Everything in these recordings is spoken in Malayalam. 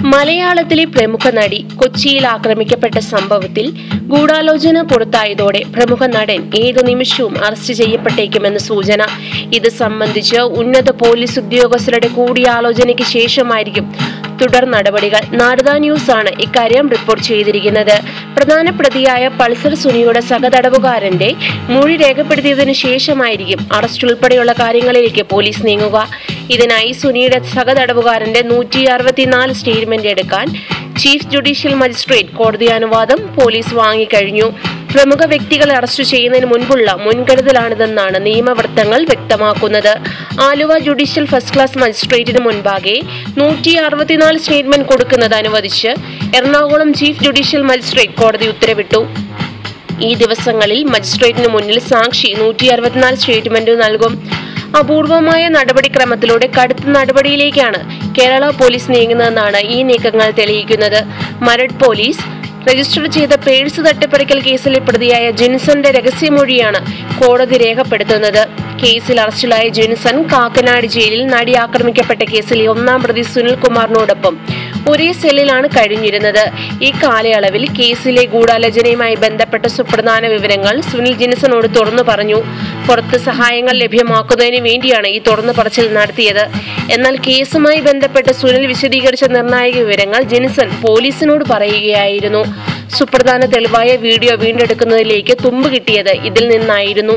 മലയാളത്തിലെ പ്രമുഖ നടി കൊച്ചിയിൽ ആക്രമിക്കപ്പെട്ട സംഭവത്തിൽ ഗൂഢാലോചന പുറത്തായതോടെ പ്രമുഖ നടൻ ഏതു നിമിഷവും അറസ്റ്റ് ചെയ്യപ്പെട്ടേക്കുമെന്ന് സൂചന. ഇത് സംബന്ധിച്ച് ഉന്നത പോലീസ് ഉദ്യോഗസ്ഥരുടെ കൂടിയാലോചനയ്ക്ക് ശേഷമായിരിക്കും തുടർ നടപടികൾ. നാരദ ന്യൂസ് ആണ് ഇക്കാര്യം റിപ്പോർട്ട് ചെയ്തിരിക്കുന്നത്. പ്രധാന പ്രതിയായ പൾസർ സുനിയുടെ സഹതടവുകാരന്റെ മൊഴി രേഖപ്പെടുത്തിയതിനു ശേഷമായിരിക്കും അറസ്റ്റ് ഉൾപ്പെടെയുള്ള കാര്യങ്ങളിലേക്ക് പോലീസ് നീങ്ങുക. ഇതിനായി സുനിയുടെ സഹതടവുകാരന്റെ നൂറ്റി അറുപത്തിനാല് സ്റ്റേറ്റ്മെന്റ് എടുക്കാൻ ചീഫ് ജുഡീഷ്യൽ മജിസ്ട്രേറ്റ് കോടതി അനുവാദം പോലീസ് വാങ്ങിക്കഴിഞ്ഞു. പ്രമുഖ വ്യക്തികളെ അറസ്റ്റ് ചെയ്യുന്നതിന് മുൻപുള്ള മുൻകരുതലാണിതെന്നാണ് നിയമവൃത്തങ്ങൾ വ്യക്തമാക്കുന്നത്. ആലുവ ജുഡീഷ്യൽ ഫസ്റ്റ് ക്ലാസ് മജിസ്ട്രേറ്റിന് മുൻപാകെ നൂറ്റി അറുപത്തിനാല് സ്റ്റേറ്റ്മെന്റ് കൊടുക്കുന്നത് അനുവദിച്ച് എറണാകുളം ചീഫ് ജുഡീഷ്യൽ മജിസ്ട്രേറ്റ് കോടതി ഉത്തരവിട്ടു. ഈ ദിവസങ്ങളിൽ മജിസ്ട്രേറ്റിന് മുന്നിൽ സാക്ഷി നൂറ്റി അറുപത്തിനാല് സ്റ്റേറ്റ്മെന്റ് നൽകും. അപൂർവമായ നടപടിക്രമത്തിലൂടെ കടുത്ത നടപടിയിലേക്കാണ് കേരള പോലീസ് നീങ്ങുന്നതെന്നാണ് ഈ നീക്കങ്ങൾ തെളിയിക്കുന്നത്. മരട് പോലീസ് രജിസ്റ്റർ ചെയ്ത പേഴ്സ് തട്ടിപ്പറിക്കൽ കേസിലെ പ്രതിയായ ജിൻസന്റെ രഹസ്യമൊഴിയാണ് കോടതി രേഖപ്പെടുത്തുന്നത്. കേസിൽ അറസ്റ്റിലായ ജിൻസൺ കാക്കനാട് ജയിലിൽ നടി ആക്രമിക്കപ്പെട്ട കേസിലെ ഒന്നാം പ്രതി സുനിൽ കുമാറിനോടൊപ്പം ഒരേ സെല്ലിലാണ് കഴിഞ്ഞിരുന്നത്. ഈ കാലയളവിൽ കേസിലെ ഗൂഢാലോചനയുമായി ബന്ധപ്പെട്ട സുപ്രധാന വിവരങ്ങൾ സുനിൽ ജിൻസനോട് തുറന്നു പറഞ്ഞു. പുറത്ത് സഹായങ്ങൾ ലഭ്യമാക്കുന്നതിന് വേണ്ടിയാണ് ഈ തുറന്നു പറച്ചിൽ നടത്തിയത്. എന്നാൽ കേസുമായി ബന്ധപ്പെട്ട് സുനിൽ വിശദീകരിച്ച നിർണായക വിവരങ്ങൾ ജിൻസൺ പോലീസിനോട് പറയുകയായിരുന്നു. സുപ്രധാന തെളിവായ വീഡിയോ വീണ്ടെടുക്കുന്നതിലേക്ക് തുമ്പ് കിട്ടിയത് ഇതിൽ നിന്നായിരുന്നു.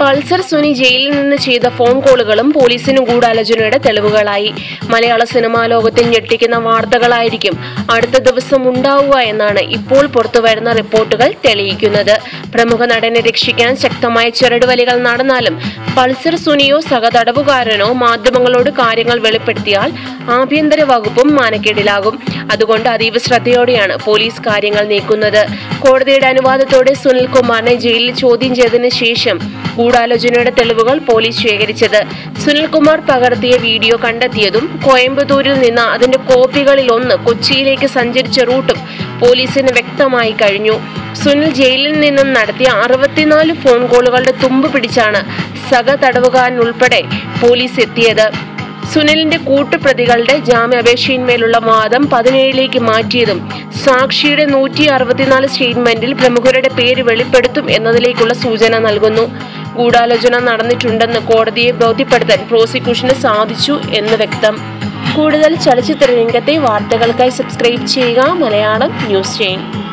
പൾസർ സുനി ജയിലിൽ നിന്ന് ചെയ്ത ഫോൺ കോളുകളും പോലീസിന് ഗൂഢാലോചനയുടെ തെളിവുകളായി. മലയാള സിനിമാ ലോകത്തിൽ ഞെട്ടിക്കുന്ന വാർത്തകളായിരിക്കും അടുത്ത ദിവസം ഉണ്ടാവുക എന്നാണ് ഇപ്പോൾ പുറത്തുവരുന്ന റിപ്പോർട്ടുകൾ തെളിയിക്കുന്നത്. പ്രമുഖ നടനെ രക്ഷിക്കാൻ ശക്തമായ ചുരടുവലികൾ നടന്നാലും പൾസർ സുനിയോ സഹതടവുകാരനോ മാധ്യമങ്ങളോട് കാര്യങ്ങൾ വെളിപ്പെടുത്തിയാൽ ആഭ്യന്തര വകുപ്പും മാനക്കേടിലാകും. അതുകൊണ്ട് അതീവ ശ്രദ്ധയോടെയാണ് പോലീസ് കാര്യങ്ങൾ നീക്കുന്നത്. കോടതിയുടെ അനുവാദത്തോടെ സുനിൽ കുമാറിനെ ജയിലിൽ ചോദ്യം ചെയ്തതിനു ശേഷം ഗൂഢാലോചനയുടെ തെളിവുകൾ പോലീസ് ശേഖരിച്ചത്. സുനിൽകുമാർ പകർത്തിയ വീഡിയോ കണ്ടെത്തിയതും കോയമ്പത്തൂരിൽ നിന്ന് അതിന്റെ കോപ്പികളിൽ ഒന്ന് കൊച്ചിയിലേക്ക് സഞ്ചരിച്ച റൂട്ടും പോലീസിന് വ്യക്തമായി കഴിഞ്ഞു. സുനിൽ ജയിലിൽ നിന്നും നടത്തിയ അറുപത്തിനാല് ഫോൺ കോളുകളുടെ തുമ്പ് പിടിച്ചാണ് സഹ തടവുകാരനുൾപ്പെടെ പോലീസ് എത്തിയത്. സുനിലിന്റെ കൂട്ടുപ്രതികളുടെ ജാമ്യാപേക്ഷയിന്മേലുള്ള വാദം പതിനേഴിലേക്ക് മാറ്റിയതും സാക്ഷിയുടെ നൂറ്റി അറുപത്തിനാല് സ്റ്റേറ്റ്മെന്റിൽ പ്രമുഖരുടെ പേര് വെളിപ്പെടുത്തും എന്നതിലേക്കുള്ള സൂചന നൽകുന്നു. ഗൂഢാലോചന നടന്നിട്ടുണ്ടെന്ന് കോടതിയെ ബോധ്യപ്പെടുത്താൻ പ്രോസിക്യൂഷന് സാധിച്ചു എന്ന് വ്യക്തം. കൂടുതൽ ചലച്ചിത്ര രംഗത്തെ വാർത്തകൾക്കായി സബ്സ്ക്രൈബ് ചെയ്യുക മലയാളം ന്യൂസ് ചെയിൻ.